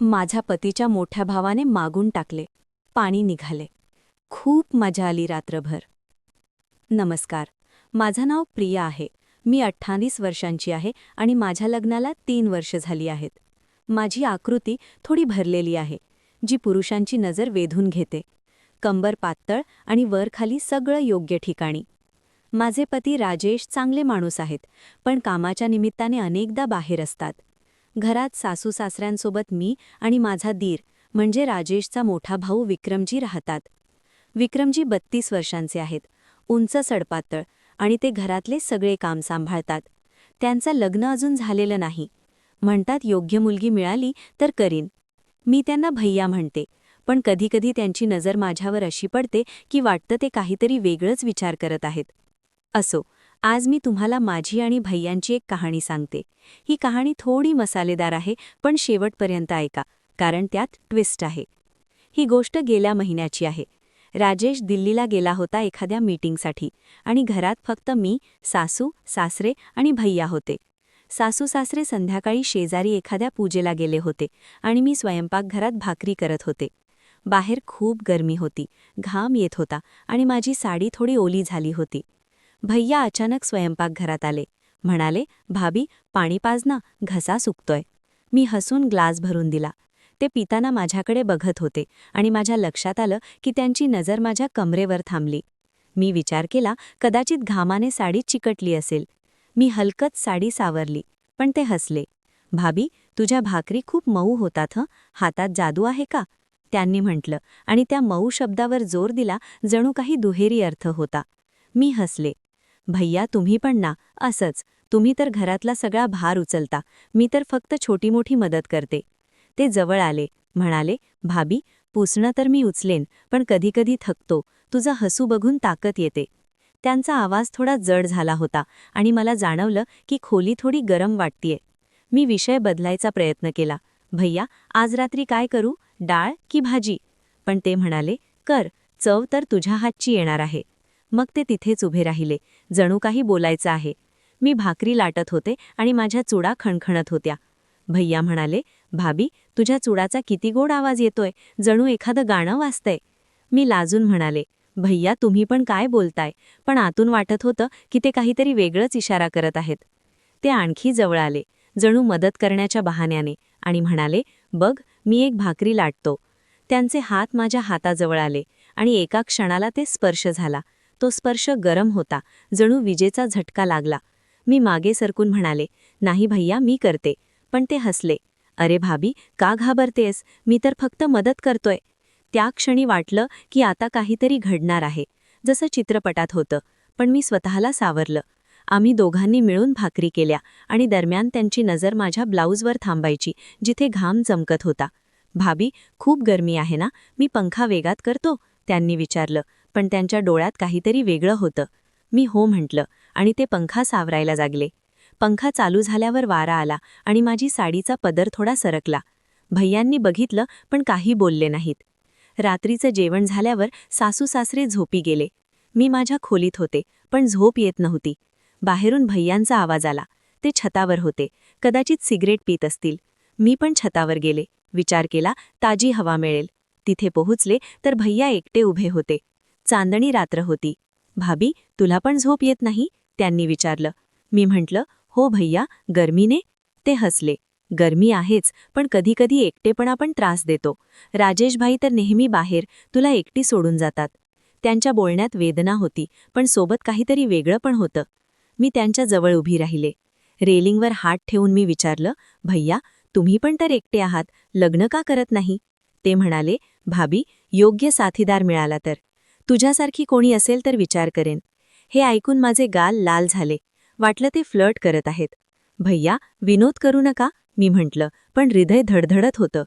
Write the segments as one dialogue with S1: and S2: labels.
S1: माझ्या पतीच्या मोठ्या भावाने मागून टाकले. पाणी निघाले. खूप मजा आली रात्रभर. नमस्कार. माझं नाव प्रिया आहे. मी अठ्ठावीस वर्षांची आहे आणि माझ्या लग्नाला तीन वर्ष झाली आहेत. माझी आकृती थोडी भरलेली आहे जी पुरुषांची नजर वेधून घेते. कंबर पातळ आणि वरखाली सगळं योग्य ठिकाणी. माझे पती राजेश चांगले माणूस आहेत पण कामाच्या निमित्ताने अनेकदा बाहेर असतात. घरात सासू सासऱ्यांसोबत मी आणि माझा दीर म्हणजे राजेशचा मोठा भाऊ विक्रमजी राहतात. विक्रमजी बत्तीस वर्षांचे आहेत. उंच सडपातळ आणि ते घरातले सगळे काम सांभाळतात. त्यांचं लग्न अजून झालेलं नाही. म्हणतात योग्य मुलगी मिळाली तर करीन. मी त्यांना भैया म्हणते पण कधीकधी त्यांची नजर माझ्यावर अशी पडते की वाटतं ते काहीतरी वेगळंच विचार करत आहेत. असो आज मी तुम्हाला माझी आणि भैयांची एक कहाणी सांगते. ही कहाणी थोडी मसालेदार आहे पण शेवटपर्यंत ऐका कारण त्यात ट्विस्ट आहे. ही गोष्ट गेल्या महिन्याची आहे. राजेश दिल्लीला गेला होता एखाद्या मीटिंगसाठी आणि घरात फक्त मी सासू सासरे आणि भैया होते. सासू सासरे संध्याकाळी शेजारी एखाद्या पूजेला गेले होते आणि मी स्वयंपाकघरात भाकरी करत होते. बाहेर खूप गरमी होती घाम येत होता आणि माझी साडी थोडी ओली झाली होती. भैया अचानक स्वयंपाकघरात आले. म्हणाले भाभी पाणी पाजना घसा सुकतोय. मी हसून ग्लास भरून दिला. ते पिताना माझ्याकडे बघत होते आणि माझ्या लक्षात आलं की त्यांची नजर माझ्या कमरेवर थांबली. मी विचार केला कदाचित घामाने साडी चिकटली असेल. मी हलकत साडी सावरली पण ते हसले. भाभी तुझ्या भाकरी खूप मऊ होतात हं? हातात जादू आहे का? त्यांनी म्हटलं आणि त्या मऊ शब्दावर जोर दिला जणू काही दुहेरी अर्थ होता. मी हसले. भैया तुम्ही पण ना असंच. तुम्ही तर घरातला सगळा भार उचलता. मी तर फक्त छोटी मोठी मदत करते. ते जवळ आले. म्हणाले भाभी पुसणं तर मी उचलेन पण कधीकधी थकतो. तुझं हसू बघून ताकद येते. त्यांचा आवाज थोडा जड झाला होता आणि मला जाणवलं की खोली थोडी गरम वाटतीये. मी विषय बदलायचा प्रयत्न केला. भैया आज रात्री काय करू? डाळ की भाजी? पण ते म्हणाले कर चव तर तुझ्या हातची येणार आहे. मग ते तिथेच उभे राहिले. जणू काही बोलायचं आहे. मी भाकरी लाटत होते आणि माझ्या चुडा खणखणत होत्या. भैया म्हणाले भाभी तुझ्या चुडाचा किती गोड आवाज येतोय. जणू एखादं गाणं वाजतंय. मी लाजून म्हणाले भैया तुम्ही पण काय बोलताय? पण आतून वाटत होतं की ते काहीतरी वेगळंच इशारा करत आहेत. ते आणखी जवळ आले. जणू मदत करण्याच्या बहाण्याने आणि म्हणाले बघ मी एक भाकरी लाटतो. त्यांचे हात माझ्या हाताजवळ आले आणि एका क्षणाला ते स्पर्श झाला. तो स्पर्श गरम होता. जणू विजेचा झटका लागला. मी मागे सरकून म्हणाले नाही भैया मी करते. पण ते हसले. अरे भाभी का घाबरतेस? मी तर फक्त मदत करतोय. त्या क्षणी वाटलं की आता काहीतरी घडणार आहे. जसं चित्रपटात होतं पण मी स्वतःला सावरलं. आम्ही दोघांनी मिळून भाकरी केल्या आणि दरम्यान त्यांची नजर माझ्या ब्लाऊजवर थांबायची जिथे घाम चमकत होता. भाभी खूप गरमी आहे ना? मी पंखा वेगात करतो? त्यांनी विचारलं. पण त्यांच्या डोळ्यात काहीतरी वेगळं होतं. मी हो म्हटलं आणि ते पंखा सावरायला जागले. पंखा चालू झाल्यावर वारा आला आणि माझी साडीचा पदर थोडा सरकला. भैयांनी बघितलं पण काही बोलले नाहीत. रात्रीचं जेवण झाल्यावर सासू सासरे झोपी गेले. मी माझ्या खोलीत होते पण झोप येत नव्हती. बाहेरून भैयांचा आवाज आला. ते छतावर होते. कदाचित सिगरेट पित असतील. मी पण छतावर गेले. विचार केला ताजी हवा मिळेल. तिथे पोहोचले तर भैया एकटे उभे होते. चांदणी रात्र होती. भाभी तुला पण झोप येत नाही? त्यांनी विचारलं. मी म्हटलं हो भैया गर्मीने. ते हसले. गर्मी आहेच पण कधीकधी एकटेपणा पण त्रास देतो. राजेशभाई तर नेहमी बाहेर तुला एकटी सोडून जातात. त्यांच्या बोलण्यात वेदना होती पण सोबत काहीतरी वेगळं पण होतं. मी त्यांच्या जवळ उभी राहिले. रेलिंगवर हात ठेवून मी विचारलं भैया तुम्ही पण तर एकटे आहात लग्न का करत नाही? ते म्हणाले भाभी योग्य साथीदार मिळाला तर. तुझ्यासारखी कोणी असेल तर विचार करेन. हे ऐकून माझे गाल लाल झाले. वाटलं ते फ्लर्ट करत आहेत. भैया विनोद करू नका मी म्हटलं पण हृदय धडधडत होतं.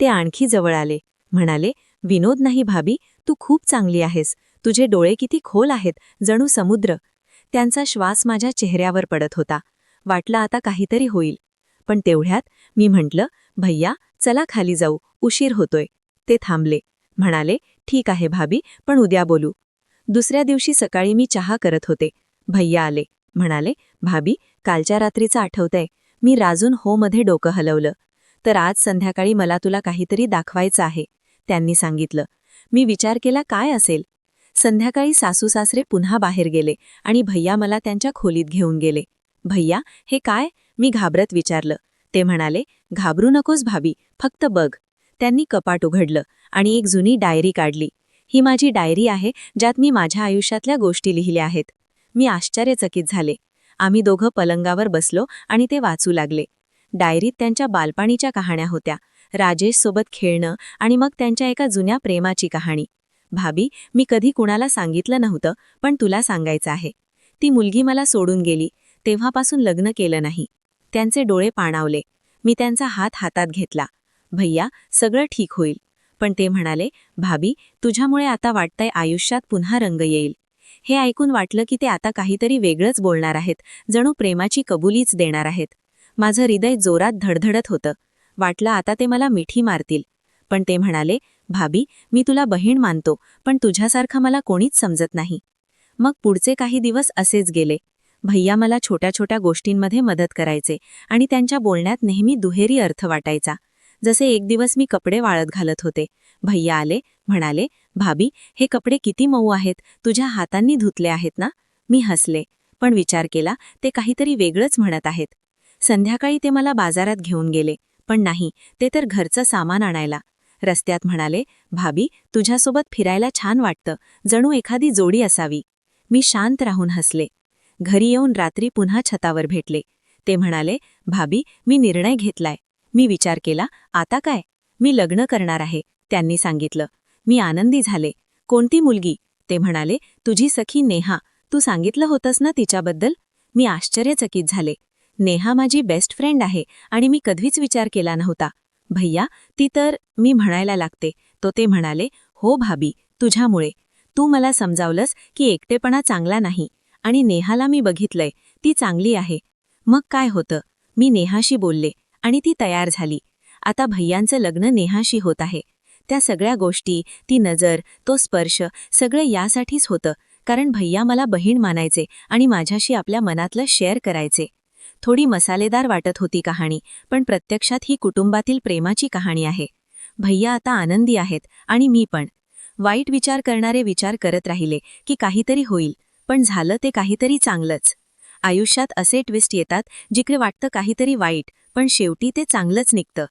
S1: ते आणखी जवळ आले. म्हणाले विनोद नाही भाभी तू खूप चांगली आहेस. तुझे डोळे किती खोल आहेत जणू समुद्र. त्यांचा श्वास माझ्या चेहऱ्यावर पडत होता. वाटलं आता काहीतरी होईल. पण तेवढ्यात मी म्हटलं भैया चला खाली जाऊ उशीर होतोय. ते थांबले. म्हणाले ठीक आहे भाभी पण उद्या बोलू. दुसऱ्या दिवशी सकाळी मी चहा करत होते. भैया आले. म्हणाले भाभी कालच्या रात्रीचं आठवतंय. मी राजून होमध्ये डोकं हलवलं. तर आज संध्याकाळी मला तुला काहीतरी दाखवायचं आहे. त्यांनी सांगितलं. मी विचार केला काय असेल? संध्याकाळी सासू सासरे पुन्हा बाहेर गेले आणि भैया मला त्यांच्या खोलीत घेऊन गेले. भैया हे काय? मी घाबरत विचारलं. ते म्हणाले घाबरू नकोस भाभी फक्त बघ. त्यांनी कपाट उघडलं आणि एक जुनी डायरी काढली. ही माझी डायरी आहे ज्यात मी माझ्या आयुष्यातल्या गोष्टी लिहिल्या आहेत. मी आश्चर्यचकित झाले. आम्ही दोघं पलंगावर बसलो आणि ते वाचू लागले. डायरीत त्यांच्या बालपणीच्या कहाण्या होत्या. राजेशसोबत खेळणं आणि मग त्यांच्या एका जुन्या प्रेमाची कहाणी. भाभी मी कधी कुणाला सांगितलं नव्हतं पण तुला सांगायचं आहे. ती मुलगी मला सोडून गेली. तेव्हापासून लग्न केलं नाही. त्यांचे डोळे पाणावले. मी त्यांचा हात हातात घेतला. भैया सगळं ठीक होईल. पण ते म्हणाले भाभी तुझ्यामुळे आता वाटतंय आयुष्यात पुन्हा रंग येईल. हे ऐकून वाटलं की ते आता काहीतरी वेगळंच बोलणार आहेत. जणू प्रेमाची कबुलीच देणार आहेत. माझं हृदय जोरात धडधडत होतं. वाटलं आता ते मला मिठी मारतील. पण ते म्हणाले भाभी मी तुला बहीण मानतो पण तुझ्यासारखं मला कोणीच समजत नाही. मग पुढचे काही दिवस असेच गेले. भैया मला छोट्या छोट्या गोष्टींमध्ये मदत करायचे आणि त्यांच्या बोलण्यात नेहमी दुहेरी अर्थ वाटायचा. जसे एक दिवस मी कपडे वाळत घालत होते. भैया आले म्हणाले भाभी हे कपडे किती मऊ आहेत. तुझ्या हातांनी धुतले आहेत ना? मी हसले पण विचार केला ते काहीतरी वेगळंच म्हणत आहेत. संध्याकाळी ते मला बाजारात घेऊन गेले पण नाही ते तर घरचं सामान आणायला. रस्त्यात म्हणाले भाभी तुझ्यासोबत फिरायला छान वाटतं. जणू एखादी जोडी असावी. मी शांत राहून हसले. घरी येऊन रात्री पुन्हा छतावर भेटले. ते म्हणाले भाभी मी निर्णय घेतलाय. मी विचार केला आता काय? मी लग्न करणार आहे त्यांनी सांगितलं. मी आनंदी झाले. कोणती मुलगी? ते म्हणाले तुझी सखी नेहा. तू सांगितलं होतंस ना तिच्याबद्दल? मी आश्चर्यचकित झाले. नेहा माझी बेस्ट फ्रेंड आहे आणि मी कधीच विचार केला नव्हता. भैया ती तर मी म्हणायला लागते. तो ते म्हणाले हो भाभी तुझ्यामुळे. तू मला समजावलंस की एकटेपणा चांगला नाही आणि नेहाला मी बघितलंय. ती चांगली आहे. मग काय होतं? मी नेहाशी बोलले आणि ती तयार झाली. आता भैयांचं लग्न नेहाशी होत आहे. त्या सगळ्या गोष्टी ती नजर तो स्पर्श सगळं यासाठीच होतं कारण भैया मला बहीण मानायचे आणि माझ्याशी आपल्या मनातलं शेअर करायचे. थोडी मसालेदार वाटत होती कहाणी पण प्रत्यक्षात ही कुटुंबातील प्रेमाची कहाणी आहे. भैया आता आनंदी आहेत आणि मी पण. वाईट विचार करणारे विचार करत राहिले की काहीतरी होईल पण झालं ते काहीतरी चांगलंच. आयुष्यात असे ट्विस्ट येतात जिकडे वाटतं काहीतरी वाईट पण शेवटी ते चांगलंच निघतं.